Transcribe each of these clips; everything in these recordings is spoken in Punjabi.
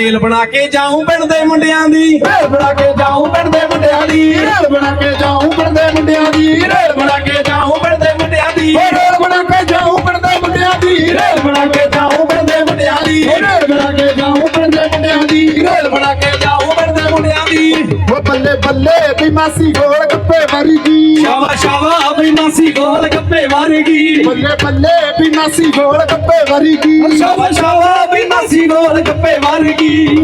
ਰੇਲ ਬਣਾ ਕੇ ਜਾਉਂ ਪਿੰਡ ਦੇ ਮੁੰਡਿਆਂ ਦੀ। ਰੇਲ ਬਣਾ ਕੇ ਜਾਉਂ ਪਿੰਡ ਦੇ ਮੁੰਡਿਆਂ ਦੀ। ਰੇਲ ਬਣਾ ਕੇ ਜਾਉਂ ਪਿੰਡ ਦੇ ਮੁੰਡਿਆਂ ਦੀ। ਰੇਲ ਬਣਾ ਕੇ ਜਾਉਂ ਪਿੰਡ ਦੇ ਮੁੰਡਿਆਂ ਦੀ। ਰੇਲ ਬਣਾ ਕੇ ਜਾਉਂ ਪਿੰਡ ਦੇ ਮੁੰਡਿਆਂ ਦੀ। ਰੇਲ ਬਣਾ ਕੇ ਜਾਉਂ ਪਿੰਡ ਦੇ ਮੁੰਡਿਆਂ ਦੀ। ਰੇਲ ਬਣਾ ਕੇ ਜਾਉਂ ਪਿੰਡ ਦੇ ਮੁੰਡਿਆਂ ਦੀ। ਰੇਲ ਬਣਾ ਕੇ ਜਾਉਂ ਪਿੰਡ ਦੇ ਮੁੰਡਿਆਂ ਦੀ। ਓ ਬੱਲੇ ਬੱਲੇ ਵੀ ਮਾਸੀ ਗੋਲ ਗੱਪੇ ਮਾਸੀ ਗੋਲ ਗੱਪੇ ਵਾਰਗੀ। ਬੱਲੇ ਬੱਲੇ ਵੀ ਮਾਸੀ ਗੋਲ ਗੱਪੇ ਵਰਗੀ। ਸ਼ਾਵਾ ਬਈ ਮਾਸੀ ਗੋਲ ਗੱਪੇ ਵਾਰਗੀ।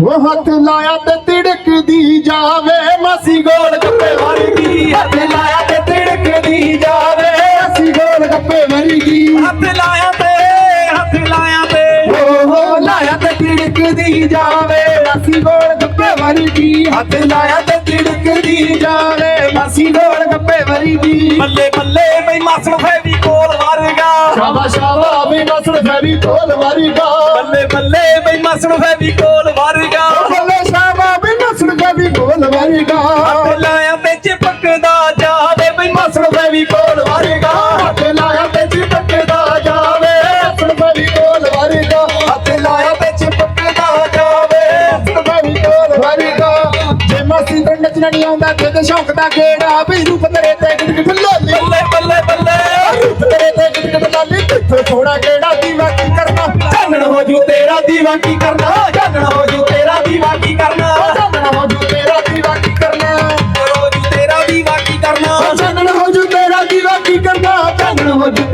ਉਹ ਹੱਥ ਲਾਇਆ ਤੇ ਤਿੜਕਦੀ ਜਾਵੇ ਮਾਸੀ ਗੋਲ ਗੱਪੇ ਵਾਰਗੀ। ਹੱਥ ਲਾਇਆ ਤੇ ਤਿੜਕਦੀ ਜਾਵੇ। ਮਾਸੀ ਗੋਲ ਗੱਪੇ ਵਰਗੀ। ਹੱਥ ਲਾਇਆ ਤੇ ਹੱਥ ਲਾਇਆ ਤੇ। ਓਹ ਲਾਇਆ ਤੇ ਤਿੜਕਦੀ ਜਾਵੇ ਮਾਸੀ ਗੋਲ ਗੱਪੇ ਵਰਗੀ। ਹੱਥ ਲਾਇਆ ਤੇ ਗੋਲ ਬੱਲੇ ਬੱਲੇ ਬਈ ਮਾਸੜ ਫੇਵੀ ਕੋਲ ਵਾਰਗਾ ਸ਼ਾਬਾ ਸ਼ਾਬਾ ਵੀ ਮਸੜ ਫੈਰੀ ਢੋਲ ਵਰਗਾ ਬੱਲੇ ਬੱਲੇ ਬਈ ਮਾਸੜ ਫੇਵੀ ਕੋਲ ਵਾਰਗਾ ਬੱਲੇ ਸ਼ਾਬਾ ਵੀ ਮਸੜ ਫੈਰੀ ਢੋਲ ਵਰਗਾ ਹੱਥ ਲਾਇਆ ਮਾਸੀ ਤੋਂ ਨੱਚਣਾ ਨਹੀਂ ਆਉਂਦਾ ਤੇ ਤੇ ਸ਼ੌਕ ਦਾ ਗੇੜਾ ਵੀ ਰੂਪ ਤੇਰੇ ਤੇ ਗਿੱਟ ਗਿੱਟ ਲਾਲੀ ਬੱਲੇ ਬੱਲੇ ਬੱਲੇ। ਰੂਪ ਤੇਰੇ ਤੇ ਗਿੱਟ ਗਿੱਟ ਲਾਲੀ ਕਿੱਥੇ ਥੋੜਾ ਗੇੜਾ ਦੀਵਾ ਕੀ ਕਰਨਾ। ਚਾਨਣ ਹੋ ਜੂ ਤੇਰਾ ਦੀਵਾ ਕੀ ਕਰਨਾ। ਚਾਨਣ ਹੋ ਜੂ ਤੇਰਾ ਦੀਵਾ ਕੀ ਕਰਨਾ। ਚਾਨਣ ਹੋ ਜੂ ਤੇਰਾ ਦੀਵਾ ਕੀ ਕਰਨਾ। ਹੋ ਜੂ ਤੇਰਾ ਦੀਵਾ ਕੀ ਕਰਨਾ। ਚਾਨਣ ਹੋ ਜੂ ਤੇਰਾ ਦੀਵਾ ਕੀ ਕਰਨਾ। ਚਾਨਣ ਹੋ ਜੂ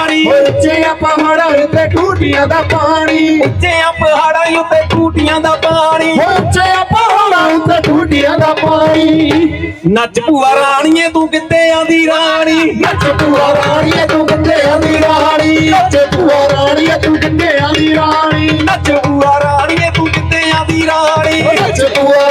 ਦਾ ਪਾਣੀ। ਉੱਚੇ ਪਹਾੜਾਂ ਉੱਤੇ ਟੂਟੀਆਂ ਦਾ ਪਾਣੀ। ਉੱਚੇ ਪਹਾੜਾਂ ਉੱਤੇ ਟੂਟੀਆਂ ਦਾ ਪਾਣੀ। ਉੱਚੇ ਪਹਾੜਾਂ ਉੱਤੇ ਟੂਟੀਆਂ ਦਾ ਪਾਣੀ। ਨੱਚ ਭੂਆ ਰਾਣੀਏ ਤੂੰ ਕਿੱਥੇ ਆਂਦੀ ਰਾਣੀ? ਨੱਚ ਭੂਆ ਰਾਣੀਏ ਤੂੰ ਕਿੰਨੇ ਆਂਦੀ ਰਾਣੀ? ਨੱਚ ਭੂਆ ਰਾਣੀਏ ਤੂੰ ਕਿੰਨੇ ਆਂਦੀ ਰਾਣੀ? ਨੱਚ ਭੂਆ ਰਾਣੀਏ ਤੂੰ ਕਿੱਥੇ ਆਂਦੀ ਰਾਣੀ? ਨੱਚ ਭੂਆ